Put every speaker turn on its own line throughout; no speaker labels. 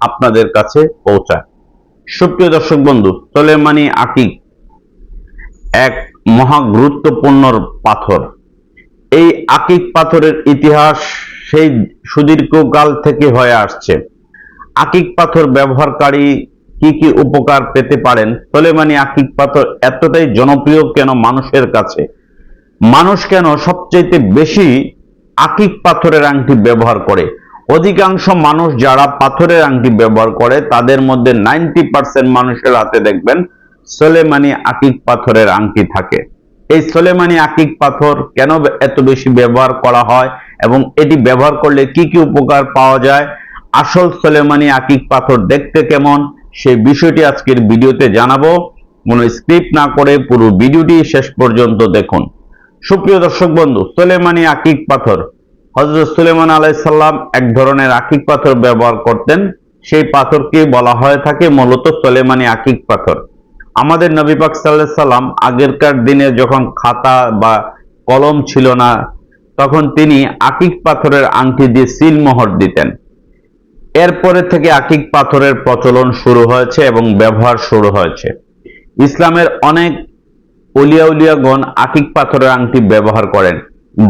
আপনাদের কাছে পৌঁছায়। সুপ্রিয় দর্শক বন্ধু, সোলেমানি আকিক এক মহা গুরুত্বপূর্ণ পাথর। এই আকিক পাথরের ইতিহাস সেই সুদীর্ঘকাল থেকে হয়ে আসছে। আকিক পাথর ব্যবহারকারী কি কি উপকার পেতে পারেন? সোলেমানি আকিক পাথর এতটাই জনপ্রিয় কেন মানুষের কাছে? মানুষ কেন সবচাইতে বেশি আকিক পাথরের আংটি ব্যবহার করে? অধিকাংশ মানুষ যারা পাথরের আংটি ব্যবহার করে, তাদের মধ্যে নাইনটি পার্সেন্ট মানুষের হাতে দেখবেন সোলেমানি আকিক পাথরের আংটি থাকে। এই সোলেমানি আকিক পাথর কেন এত বেশি ব্যবহার করা হয় এবং এটি ব্যবহার করলে কি কি উপকার পাওয়া যায়? আসল সোলেমানি আকিক পাথর দেখতে কেমন? সেই বিষয়টি আজকের ভিডিওতে জানাব। কোনো স্ক্রিপ্ট না করে পুরো ভিডিওটি শেষ পর্যন্ত দেখুন। সুপ্রিয় দর্শক বন্ধু, সোলেমানি আকিক পাথর হজরত সুলেমান আলাইসাল্লাম এক ধরনের আকিক পাথর ব্যবহার করতেন। সেই পাথরকে বলা হয়ে থাকে মূলত সোলেমানি আকিক পাথর। আমাদের নবী পাক সাল্লাহ সাল্লাম আগেরকার দিনে যখন খাতা বা কলম ছিল না, তখন তিনি আকিক পাথরের আংটি দিয়ে সিল মোহর দিতেন। এরপরে থেকে আকিক পাথরের প্রচলন শুরু হয়েছে এবং ব্যবহার শুরু হয়েছে। ইসলামের অনেক উলিয়া উলিয়াগণ আকিক পাথরের আংটি ব্যবহার করেন।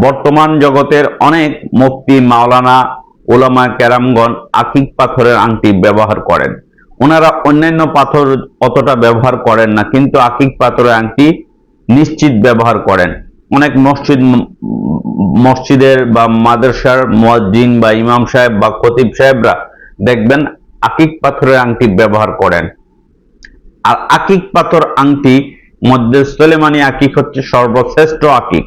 বর্তমান জগতের অনেক মুফতি মাওলানা ওলামা কেরামগণ আকিক পাথরের আংটি ব্যবহার করেন। ওনারা অন্যান্য পাথর অতটা ব্যবহার করেন না, কিন্তু আকিক পাথরের আংটি নিশ্চিত ব্যবহার করেন। অনেক মসজিদ, মসজিদের বা মাদ্রাসার মুয়াজ্জিন বা ইমাম সাহেব বা খতিব সাহেবরা দেখবেন আকিক পাথরের আংটি ব্যবহার করেন। আর আকিক পাথর আংটি মধ্যে সোলেমানি আকিক হচ্ছে সর্বশ্রেষ্ঠ আকিক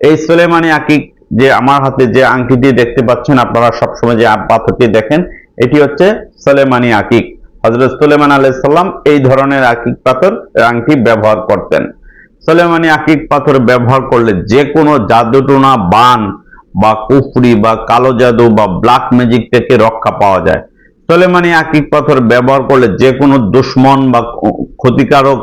এই সোলেমানি আকিক যে আমার হাতে যে আংটিটি দেখতে পাচ্ছেন, আপনারা সবসময় যে পাথরটি দেখেন, এটি হচ্ছে সোলেমানি আকিক। হজরত সুলেমান আলাইসাল্লাম এই ধরনের আকিক পাথর আংটি ব্যবহার করতেন। সোলেমানি আকিক পাথর ব্যবহার করলে যে কোনো জাদুটোনা বান বা কুফরি বা কালো জাদু বা ব্ল্যাক ম্যাজিক থেকে রক্ষা পাওয়া যায়। সোলেমানি আকিক পাথর ব্যবহার করলে যে কোনো দুশ্মন বা ক্ষতিকারক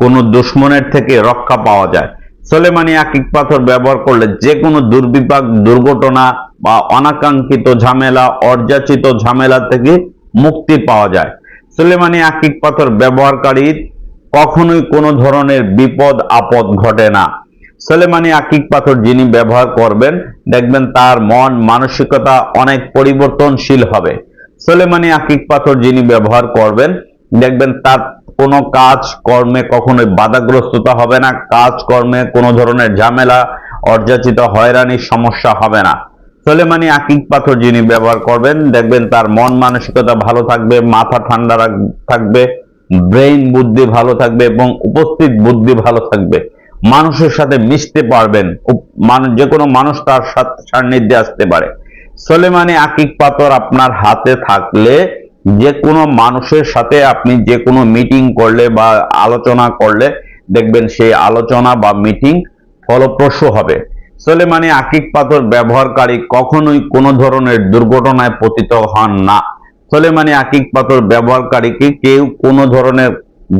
কোনো দুশ্মনের থেকে রক্ষা পাওয়া যায়। সোলেমানি আকিক পাথর ব্যবহার করলে যে কোনো দুর্বিপাক দুর্ঘটনা বা অনাকাঙ্ক্ষিত ঝামেলা অর্যাচিত ঝামেলা থেকে মুক্তি পাওয়া যায়। সোলেমানি আকিক পাথর ব্যবহারকারীর কখনোই কোনো ধরনের বিপদ, আপদ ঘটে না। সোলেমানি আকিক পাথর যিনি ব্যবহার করবেন, দেখবেন তার মন, মানসিকতা অনেক পরিবর্তনশীল হবে। সোলেমানি আকিক পাথর যিনি ব্যবহার করবেন দেখবেন তার কোনো কাজ কর্মে কখনোই বাধাগ্রস্ততা হবে না কাজ কর্মে কোনো ধরনের ঝামেলা অর্যাচিত হয়রানির সমস্যা হবে না। সোলেমানি আকিক পাথর যিনি ব্যবহার করবেন, দেখবেন তার মন মানসিকতা ভালো থাকবে, মাথা ঠান্ডা থাকবে, ব্রেইন বুদ্ধি ভালো থাকবে এবং উপস্থিত বুদ্ধি ভালো থাকবে। মানুষের সাথে মিশতে পারবেন মানুষ, যে কোনো মানুষ তার সান্নিধ্যে আসতে পারে। সোলেমানি আকিক পাথর আপনার হাতে থাকলে যে কোনো মানুষের সাথে আপনি যে কোনো মিটিং করলে বা আলোচনা করলে দেখবেন সেই আলোচনা বা মিটিং ফলপ্রসূ হবে। সোলেমানি আকিক পাথর ব্যবহারকারী কখনোই কোনো ধরনের দুর্ঘটনায় পতিত হন না। সোলেমানি আকিক পাথর ব্যবহারকারীকে কেউ কোনো ধরনের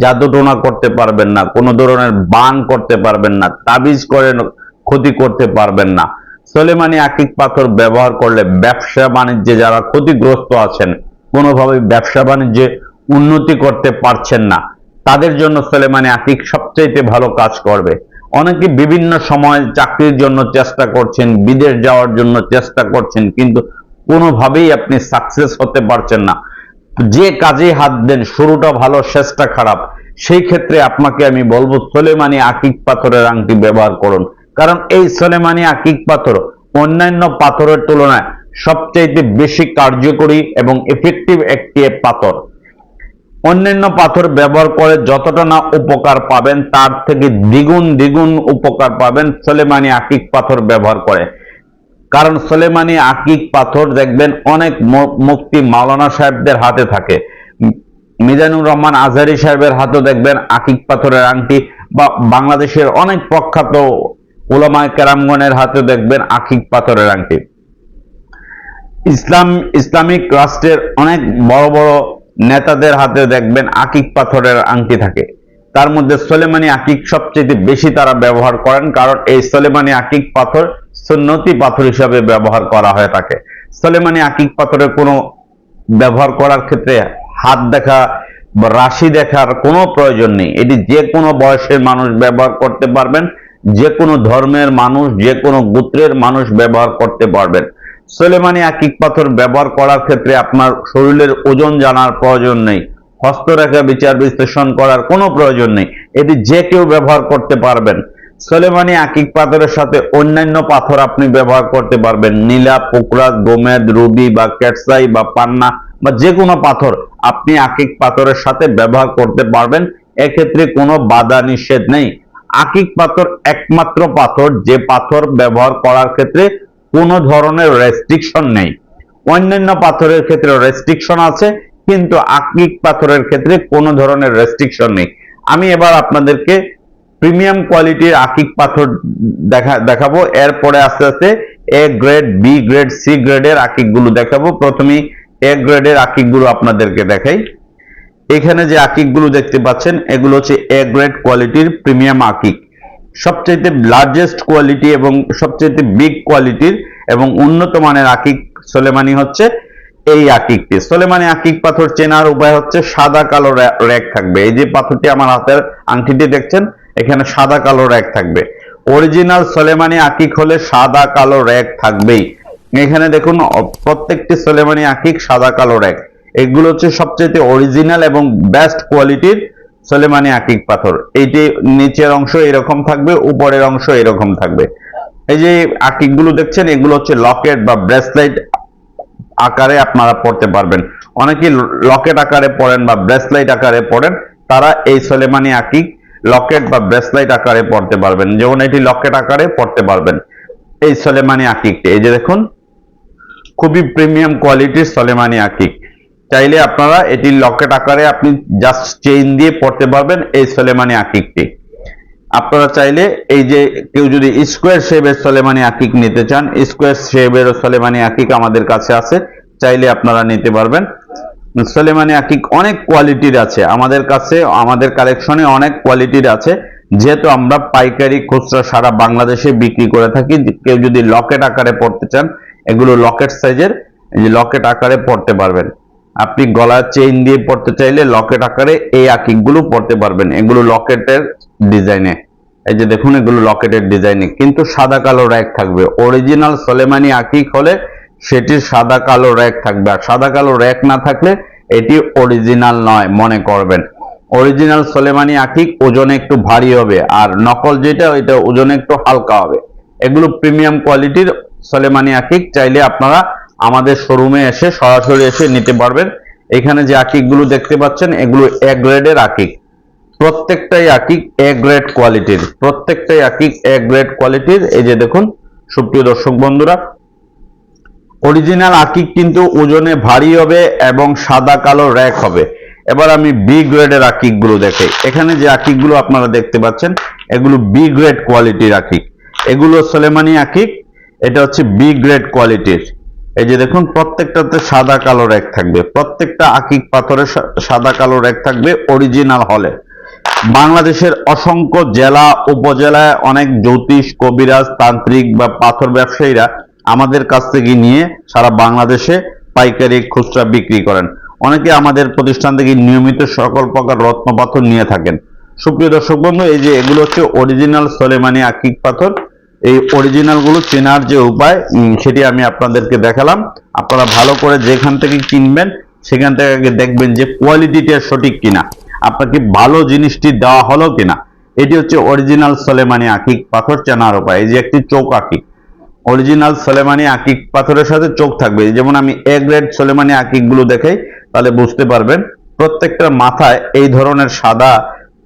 জাদুটোনা করতে পারবেন না, কোনো ধরনের বান করতে পারবেন না, তাবিজ করে ক্ষতি করতে পারবেন না। সোলেমানি আকিক পাথর ব্যবহার করলে ব্যবসা বাণিজ্যে যারা ক্ষতিগ্রস্ত আছেন কোনোভাবে ব্যবসা বাণিজ্যে উন্নতি করতে পারছেন না। তাদের জন্য সোলেমানি আকিক সবচাইতে ভালো কাজ করবে। অনেকে বিভিন্ন সময় চাকরির জন্য চেষ্টা করছেন, বিদেশ যাওয়ার জন্য চেষ্টা করছেন, কিন্তু কোনোভাবেই আপনি সাকসেস হতে পারছেন না। যে কাজে হাত দেন, শুরুটা ভালো, শেষটা খারাপ, সেই ক্ষেত্রে আপনাকে আমি বলব, সোলেমানি আকিক পাথরের আংটি ব্যবহার করুন। কারণ এই সোলেমানি আকিক পাথর অন্যান্য পাথরের তুলনায় সবচাইতে বেশি কার্যকরী এবং এফেক্টিভ একটি পাথর। অন্যান্য পাথর ব্যবহার করে যতটা না উপকার পাবেন, তার থেকে দ্বিগুণ দ্বিগুণ উপকার পাবেন সোলেমানি আকিক পাথর ব্যবহার করে। কারণ সোলেমানি আকিক পাথর দেখবেন অনেক মুক্তি মাওলানা সাহেবদের হাতে থাকে। মিজানুর রহমান আজহারি সাহেবের হাতে দেখবেন আকিক পাথরের আংটি বা বাংলাদেশের অনেক প্রখ্যাত ওলামায় কেরামগণের হাতে দেখবেন আকিক পাথরের আংটি। ইসলাম, ইসলামিক রাষ্ট্রের অনেক বড় বড় নেতাদের হাতে দেখবেন আকিক পাথরের আংটি থাকে। তার মধ্যে সোলেমানি আকিক সবচেয়ে বেশি তারা ব্যবহার করেন কারণ এই সোলেমানি আকিক পাথর সুন্নতি পাথর হিসাবে ব্যবহার করা হয়ে থাকে। সোলেমানি আকিক পাথরের কোনো ব্যবহার করার ক্ষেত্রে হাত দেখা, রাশি দেখার কোনো প্রয়োজন নেই। এটি যে কোনো বয়সের মানুষ ব্যবহার করতে পারবেন, যে কোনো ধর্মের মানুষ, যে কোনো গোত্রের মানুষ ব্যবহার করতে পারবেন। সোলেমানি আকিক পাথর ব্যবহার করার ক্ষেত্রে আপনার শরীরের ওজন জানার প্রয়োজন নেই। হস্তরেখা বিচার বিশ্লেষণ করার কোনো প্রয়োজন নেই। এটি যে কেউ ব্যবহার করতে পারবেন। সোলেমানি আকিক পাথরের সাথে অন্যান্য পাথর আপনি ব্যবহার করতে পারবেন। নীলা, পোকরাজ, গোমেদ, রুবি বা ক্যাটসাই বা পান্না বা যে কোনো পাথর আপনি আকিক পাথরের সাথে ব্যবহার করতে পারবেন। এক্ষেত্রে কোনো বাধা নিষেধ নেই। আকিক পাথর একমাত্র পাথর। যে পাথর ব্যবহার করার ক্ষেত্রে কোনো ধরনের রেস্ট্রিকশন নেই। অন্যান্য পাথরের ক্ষেত্রে রেস্ট্রিকশন আছে, কিন্তু আকিক পাথরের ক্ষেত্রে কোনো ধরনের রেস্ট্রিকশন নেই। আমি এবার আপনাদেরকে প্রিমিয়াম কোয়ালিটির আকিক পাথর দেখা, দেখাবো। এরপরে আস্তে আস্তে A grade B grade C গ্রেডের আকিকগুলো দেখাবো। প্রথমেই এ গ্রেডের আকিকগুলো আপনাদেরকে দেখাই। এখানে যে আকিকগুলো দেখতে পাচ্ছেন, এগুলো হচ্ছে এ গ্রেড কোয়ালিটির প্রিমিয়াম আকিক সবচেয়ে লার্জেস্ট কোয়ালিটি এবং সবচেয়ে বিগ কোয়ালিটির এবং উন্নত মানের আকিক সোলেমানি হচ্ছে এই আকিকটি। সোলেমানি আকিক পাথর চেনার উপায় হচ্ছে সাদা কালো র্যাক থাকবে। এই যে পাথরটি আমার হাতের আংটিটি দেখছেন, এখানে সাদা কালো র্যাক থাকবে। অরিজিনাল সোলেমানি আকিক হলে সাদা কালো র্যাক থাকবেই। এখানে দেখুন প্রত্যেকটি সোলেমানি আকিক সাদা কালো র্যাক। এগুলো হচ্ছে সবচেয়ে অরিজিনাল এবং বেস্ট কোয়ালিটির সোলেমানি আকিক পাথর। এইটি নিচের অংশ এরকম থাকবে, উপরের অংশ এরকম থাকবে। এই যে আকিকগুলো দেখছেন, এগুলো হচ্ছে লকেট বা ব্রেসলাইট আকারে আপনারা পড়তে পারবেন। অনেকেই লকেট আকারে পড়েন বা ব্রেসলাইট আকারে পড়েন, তারা এই সোলেমানি আকিক লকেট বা ব্রেসলাইট আকারে পড়তে পারবেন। যেমন এটি লকেট আকারে পড়তে পারবেন। এই সোলেমানি আকিকটি, এই যে দেখুন, খুবই প্রিমিয়াম কোয়ালিটির সোলেমানি আকিক। চাইলে আপনারা এটি লকেট আকারে আপনি জাস্ট চেইন দিয়ে পড়তে পারবেন এই সোলেমানি আকিকটি। আপনারা চাইলে এই যে কেউ যদি স্কোয়ার শেপের সোলেমানি আকিক নিতে চান স্কোয়ার শেপের সোলেমানি আকিক আমাদের কাছে আছে, চাইলে আপনারা নিতে পারবেন। সোলেমানি আকিক অনেক কোয়ালিটির আছে, আমাদের কাছে, আমাদের কালেকশনে অনেক কোয়ালিটির আছে। যেহেতু আমরা পাইকারি খুচরা সারা বাংলাদেশে বিক্রি করে থাকি, কেউ যদি লকেট আকারে পড়তে চান, এগুলো লকেট সাইজের লকেট আকারে পড়তে পারবেন। আপনি গলার চেইন দিয়ে পড়তে চাইলে লকেট আকারে এই আকিকগুলো পড়তে পারবেন। এগুলো লকেটের ডিজাইনে এই যে দেখুন, এগুলো লকেটের ডিজাইনে কিন্তু সাদা কালো র্যাক থাকবে। অরিজিনাল সোলেমানি আকিক হলে সেটির সাদা কালো র্যাক থাকবে। আর সাদা কালো র্যাক না থাকলে এটি অরিজিনাল নয়, মনে করবেন। অরিজিনাল সোলেমানি আকিক ওজনে একটু ভারী হবে। আর নকল যেটা, ওইটা ওজনে একটু হালকা হবে। এগুলো প্রিমিয়াম কোয়ালিটির সোলেমানি আকিক চাইলে আপনারা আমাদের শোরুমে এসে সরাসরি এসে নিতে পারবেন। এখানে যে আকিকগুলো দেখতে পাচ্ছেন, এগুলো এ গ্রেডের আকিক। প্রত্যেকটাই আকিক এ গ্রেড কোয়ালিটির। প্রত্যেকটাই আকিক এ গ্রেড কোয়ালিটির। এই যে দেখুন, সুপ্রিয় দর্শক বন্ধুরা অরিজিনাল আকিক কিন্তু ওজনে ভারী হবে এবং সাদা কালো র্যাক হবে। এবার আমি বি গ্রেডের আকিকগুলো দেখাই। এখানে যে আকিকগুলো আপনারা দেখতে পাচ্ছেন, এগুলো বি গ্রেড কোয়ালিটির আকিক। এগুলো সোলেমানি আকিক। এটা হচ্ছে বি গ্রেড কোয়ালিটির। এই যে দেখুন, প্রত্যেকটাতে সাদা কালো র্যাক থাকবে। প্রত্যেকটা আকিক পাথরের সাদা কালো র্যাক থাকবে অরিজিনাল হলে। বাংলাদেশের অসংখ্য জেলা, উপজেলায় অনেক জ্যোতিষ, কবিরাজ, তান্ত্রিক বা পাথর ব্যবসায়ীরা আমাদের কাছ থেকে নিয়ে সারা বাংলাদেশে পাইকারি খুচরা বিক্রি করেন। অনেকে আমাদের প্রতিষ্ঠান থেকে নিয়মিত সকল প্রকার রত্ন পাথর নিয়ে থাকেন। সুপ্রিয় দর্শক বন্ধু, এই যে এগুলো হচ্ছে অরিজিনাল সোলেমানি আকিক পাথর। এই অরিজিনালগুলো চেনার যে উপায় সেটি আমি আপনাদেরকে দেখালাম। আপনারা ভালো করে যেখান থেকে কিনবেন, সেখান থেকে দেখবেন যে কোয়ালিটিটা সঠিক কিনা, আপনাকে ভালো জিনিসটি দেওয়া হলো কিনা। এটি হচ্ছে অরিজিনাল সোলেমানি আকিক পাথর চেনার উপায়। এই যে একটি চোখ আকিক। অরিজিনাল সোলেমানি আকিক পাথরের সাথে চোখ থাকবে। যেমন আমি এ গ্রেড সোলেমানি আকিকগুলো দেখাই, তাহলে বুঝতে পারবেন প্রত্যেকটার মাথায় এই ধরনের সাদা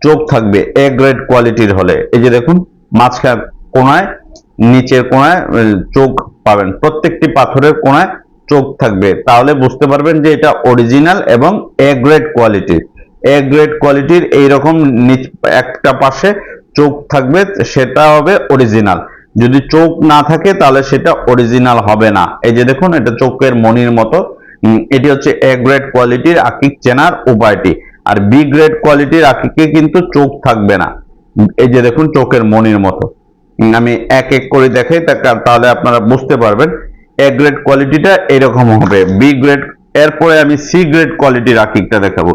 চোখ থাকবে এ গ্রেড কোয়ালিটির হলে। এই যে দেখুন, মাঝখান কোনায় নিচের কোনায় চোখ পাবেন। প্রত্যেকটি পাথরের কোনায় চোখ থাকবে। তাহলে বুঝতে পারবেন যে এটা অরিজিনাল এবং এ গ্রেড কোয়ালিটির এ গ্রেড কোয়ালিটির এইরকম নিচ- একটা পাশে চোখ থাকবে, সেটা হবে অরিজিনাল যদি চোখ না থাকে, তাহলে সেটা অরিজিনাল হবে না। এই যে দেখুন, এটা চোখের মনির মতো। এটি হচ্ছে এ গ্রেড কোয়ালিটির আকিক চেনার উপায়টি। আর বি গ্রেড কোয়ালিটির আকিকে কিন্তু চোখ থাকবে না। এই যে দেখুন, চোখের মনির মতো। আমি এক এক করে দেখাই তাহলে আপনারা বুঝতে পারবেন। এ গ্রেড কোয়ালিটিটা এরকম হবে। বি গ্রেড এরপরে আমি সি গ্রেড কোয়ালিটির আকিকটা দেখাবো।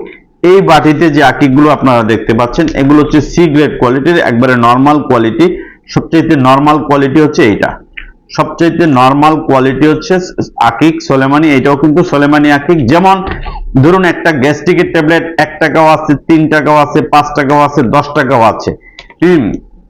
এই বাটিতে যে আকিকগুলো আপনারা দেখতে পাচ্ছেন, এগুলো হচ্ছে সি গ্রেড কোয়ালিটির একবারে নর্মাল কোয়ালিটি সবচেয়ে নর্মাল কোয়ালিটি হচ্ছে এইটা। সবচেয়ে নর্মাল কোয়ালিটি হচ্ছে আকিক সোলেমানি। এটাও কিন্তু সোলেমানি আকিক। যেমন, ধরুন একটা গ্যাস্ট্রিকের ট্যাবলেট, এক টাকাও আছে, তিন টাকাও আছে, পাঁচ টাকাও আছে, দশ টাকাও আছে।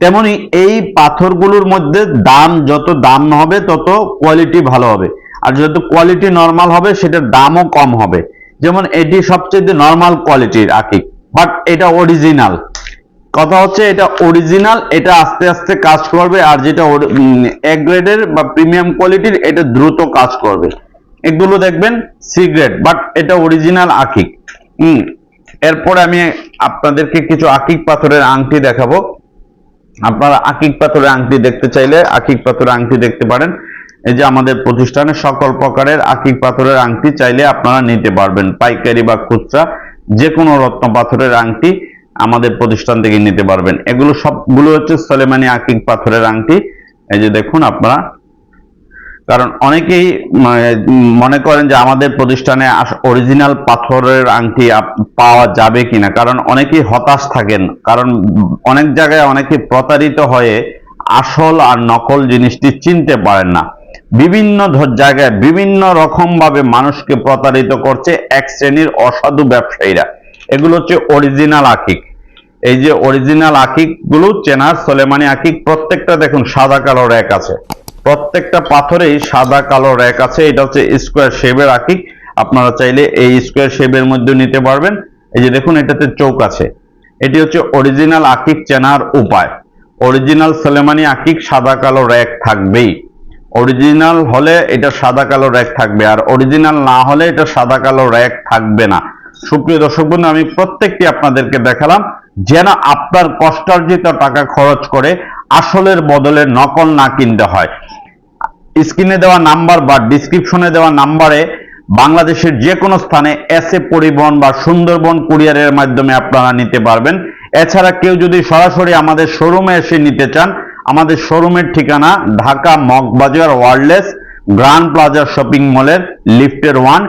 তেমনি এই পাথরগুলোর মধ্যে দাম যত দাম হবে, তত কোয়ালিটি ভালো হবে। আর যত কোয়ালিটি নর্মাল হবে সেটার দামও কম হবে। যেমন এটি সবচেয়ে নর্মাল কোয়ালিটির আকিক বাট এটা অরিজিনাল কথা হচ্ছে এটা অরিজিনাল এটা আস্তে আস্তে কাজ করবে, আর যেটা এক গ্রেডের বা প্রিমিয়াম কোয়ালিটির এটা দ্রুত কাজ করবে। এগুলো দেখবেন সি গ্রেড বাট এটা অরিজিনাল আকিক হুম। এরপরে আমি আপনাদেরকে কিছু আকিক পাথরের আংটি দেখাবো। আপনারা আকিক পাথরের আংটি দেখতে চাইলে আকিক পাথরের আংটি দেখতে পারেন। এই যে আমাদের প্রতিষ্ঠানে সকল প্রকারের আকিক পাথরের আংটি চাইলে আপনারা নিতে পারবেন। পাইকারি বা খুচরা যে কোনো রত্ন পাথরের আংটি আমাদের প্রতিষ্ঠান থেকে নিতে পারবেন। এগুলো সবগুলো হচ্ছে সলেমানি আকিক পাথরের আংটি। এই যে দেখুন আপনারা কারণ অনেকেই মনে করেন যে আমাদের প্রতিষ্ঠানে অরিজিনাল পাথরের আংটি পাওয়া যাবে কিনা। কারণ অনেকেই হতাশ থাকেন। কারণ অনেক জায়গায় অনেকে প্রতারিত হয়ে আসল আর নকল জিনিসটি চিনতে পারেন না। বিভিন্ন জায়গায় বিভিন্ন রকম ভাবে মানুষকে প্রতারিত করছে এক শ্রেণির অসাধু ব্যবসায়ীরা। এগুলো হচ্ছে অরিজিনাল আকিক। এই যে অরিজিনাল আকিকগুলো চেনার, সোলেমানি আকিক প্রত্যেকটা দেখুন সাদা কালো র্যাক আছে। প্রত্যেকটা পাথরেই সাদা, কালো র্যাক আছে। এটা হচ্ছে স্কোয়ার শেপের আকিক। আপনারা চাইলে এই স্কোয়ার শেপের মধ্যে নিতে পারবেন। এই যে দেখুন, এটাতে চৌক আছে। এটি হচ্ছে অরিজিনাল আকিক চেনার উপায়। অরিজিনাল সোলেমানি আকিক সাদা, কালো র্যাক থাকবেই। অরিজিনাল হলে এটা সাদা, কালো র্যাক থাকবে। আর অরিজিনাল না হলে এটা সাদা, কালো র্যাক থাকবে না। সুপ্রিয় দর্শক বন্ধু, আমি প্রত্যেকটি আপনাদেরকে দেখালাম, যেন আপনার কষ্টার্জিত টাকা খরচ করে আসলের বদলে নকল না কিনতে হয়। স্ক্রিনে দেওয়া নাম্বার বা ডিসক্রিপশনে দেওয়া নাম্বারে বাংলাদেশের যে কোনো স্থানে এসে পরিবহন বা সুন্দরবন কুরিয়ারের মাধ্যমে আপনারা নিতে পারবেন। এছাড়া কেউ যদি সরাসরি আমাদের শোরুমে এসে নিতে চান, আমাদের শোরুমের ঠিকানা Dhaka Moghbazar ওয়ার্ল্ডলেস grand plaza shopping মলের লিফটের ওয়ান।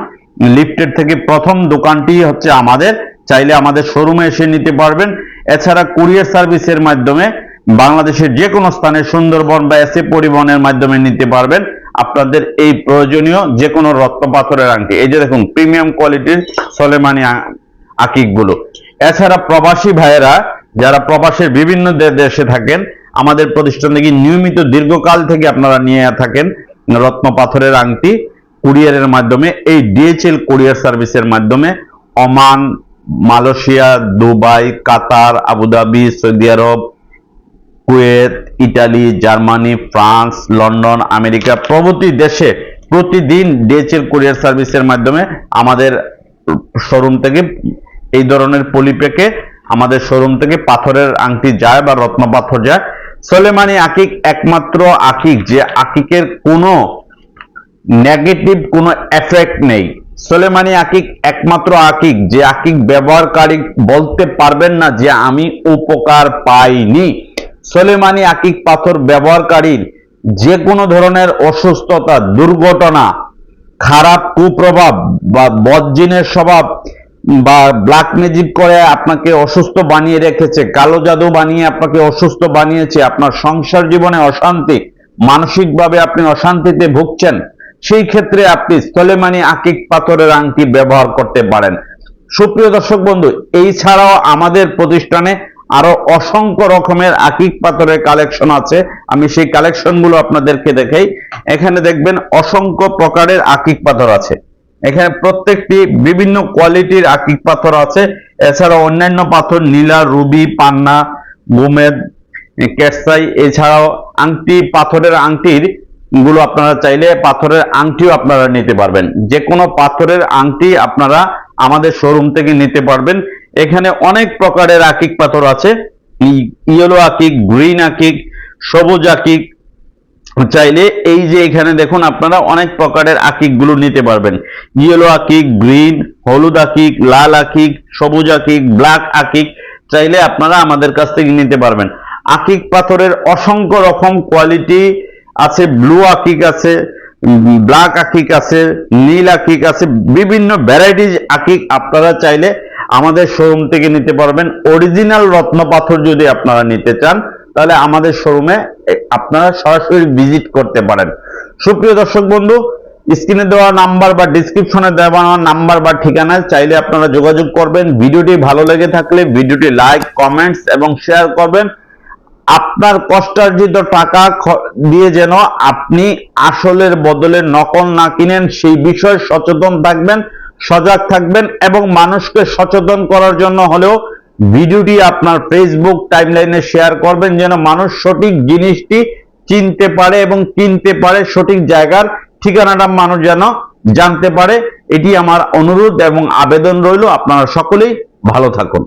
লিফটের থেকে প্রথম দোকানটি হচ্ছে আমাদের। চাইলে আমাদের শোরুমে এসে নিতে পারবেন। এছাড়া কুরিয়ার সার্ভিসের মাধ্যমে বাংলাদেশের যে কোনো স্থানে সুন্দরবন বা এসে পরিবহনের মাধ্যমে নিতে পারবেন। আপনাদের এই প্রয়োজনীয় যে কোনো রত্ন পাথরের আংটি। এই যে দেখুন প্রিমিয়াম কোয়ালিটির সলেমানি আকিকগুলো। এছাড়া প্রবাসী ভাইয়েরা, যারা প্রবাসের বিভিন্ন দেশে থাকেন, আমাদের প্রতিষ্ঠান থেকে নিয়মিত দীর্ঘকাল থেকে আপনারা নিয়ে থাকেন রত্ন পাথরের আংটি। কুরিয়ারের মাধ্যমে, এই ডিএচএল কুরিয়ার সার্ভিসের মাধ্যমে Oman, Malaysia, Dubai, Qatar, Abu Dhabi, Saudi Arab Kuwait, Italy, Germany, France, London, America প্রভৃতি দেশে প্রতিদিন ডিএচএল কুরিয়ার সার্ভিসের মাধ্যমে আমাদের শোরুম থেকে এই ধরনের পলিপ্যাকে আমাদের শোরুম থেকে পাথরের আংটি যায় বা রত্ন পাথর যায়। সোলেমানি আকিক একমাত্র আকিক, যে আকিকের কোনো নেগেটিভ কোনো এফেক্ট নেই। সোলেমানি আকিক একমাত্র আকিক, যে আকিক ব্যবহারকারী বলতে পারবেন না যে আমি উপকার পাইনি। সোলেমানি আকিক পাথর ব্যবহারকারীর যে কোনো ধরনের অসুস্থতা, দুর্ঘটনা, খারাপ কুপ্রভাব বা বদজিনের স্বভাব বা ব্ল্যাক ম্যাজিক করে আপনাকে অসুস্থ বানিয়ে রেখেছে, কালো জাদু বানিয়ে আপনাকে অসুস্থ বানিয়েছে, আপনার সংসার জীবনে অশান্তি, মানসিকভাবে আপনি অশান্তিতে ভুগছেন, সেই ক্ষেত্রে আপনি সোলেমানি আকিক পাথরের আংটি ব্যবহার করতে পারেন। সুপ্রিয় দর্শক বন্ধু, এই ছাড়াও আমাদের প্রতিষ্ঠানে আরও অসংখ্য রকমের আকিক পাথরের কালেকশন আছে। আমি সেই কালেকশনগুলো আপনাদেরকে দেখাই। এখানে দেখবেন অসংখ্য প্রকারের আকিক পাথর আছে। এখানে প্রত্যেকটি বিভিন্ন কোয়ালিটির আকিক পাথর আছে। এছাড়া অন্যান্য পাথর নীলা, রুবি, পান্না, গোমেদ কেরসাই এছাড়াও আংটি, পাথরের আংটিরগুলো আপনারা চাইলে পাথরের আংটিও আপনারা নিতে পারবেন। যে কোনো পাথরের আংটি আপনারা আমাদের শোরুম থেকে নিতে পারবেন। এখানে অনেক প্রকারের আকিক পাথর আছে। ইয়েলো আকিক, গ্রিন আকিক, সবুজ আকিক চাইলে এই যে এখানে দেখুন আপনারা অনেক প্রকারের আকিকগুলো নিতে পারবেন। ইয়েলো আকিক, গ্রিন, হলুদ আকিক, লাল আকিক, সবুজ আকিক, ব্ল্যাক আকিক চাইলে আপনারা আমাদের কাছ থেকে নিতে পারবেন। আকিক পাথরের অসংখ্য রকম কোয়ালিটি আছে, ব্লু আকিক আছে, ব্ল্যাক আকিক আছে, নীল আকিক আছে, বিভিন্ন ভ্যারাইটিজ আকিক আপনারা চাইলে আমাদের শোরুম থেকে নিতে পারবেন। অরিজিনাল রত্ন পাথর যদি আপনারা নিতে চান, তাহলে আমাদের শোরুমে আপনারা সরাসরি ভিজিট করতে পারেন। সুপ্রিয় দর্শক বন্ধু স্ক্রিনে দেওয়া নাম্বার বা ডিসক্রিপশনে দেওয়া নাম্বার বা ঠিকানায় চাইলে আপনারা যোগাযোগ করবেন। ভিডিওটি ভালো লেগে থাকলে ভিডিওটি লাইক কমেন্টস এবং শেয়ার করবেন। আপনার কষ্টার্জিত টাকা দিয়ে যেন আপনি আসলের বদলে নকল না কিনেন, সেই বিষয়ে সচেতন থাকবেন। সজাগ থাকবেন এবং মানুষকে সচেতন করার জন্য হলেও ভিডিওটি আপনার ফেসবুক টাইমলাইনে শেয়ার করবেন যেন মানুষ সঠিক জিনিসটি চিনতে পারে এবং কিনতে পারে, সঠিক জায়গার ঠিকানাটা মানুষ যেন জানতে পারে। এটি আমার অনুরোধ এবং আবেদন রইল। আপনারা সকলেই ভালো থাকুন।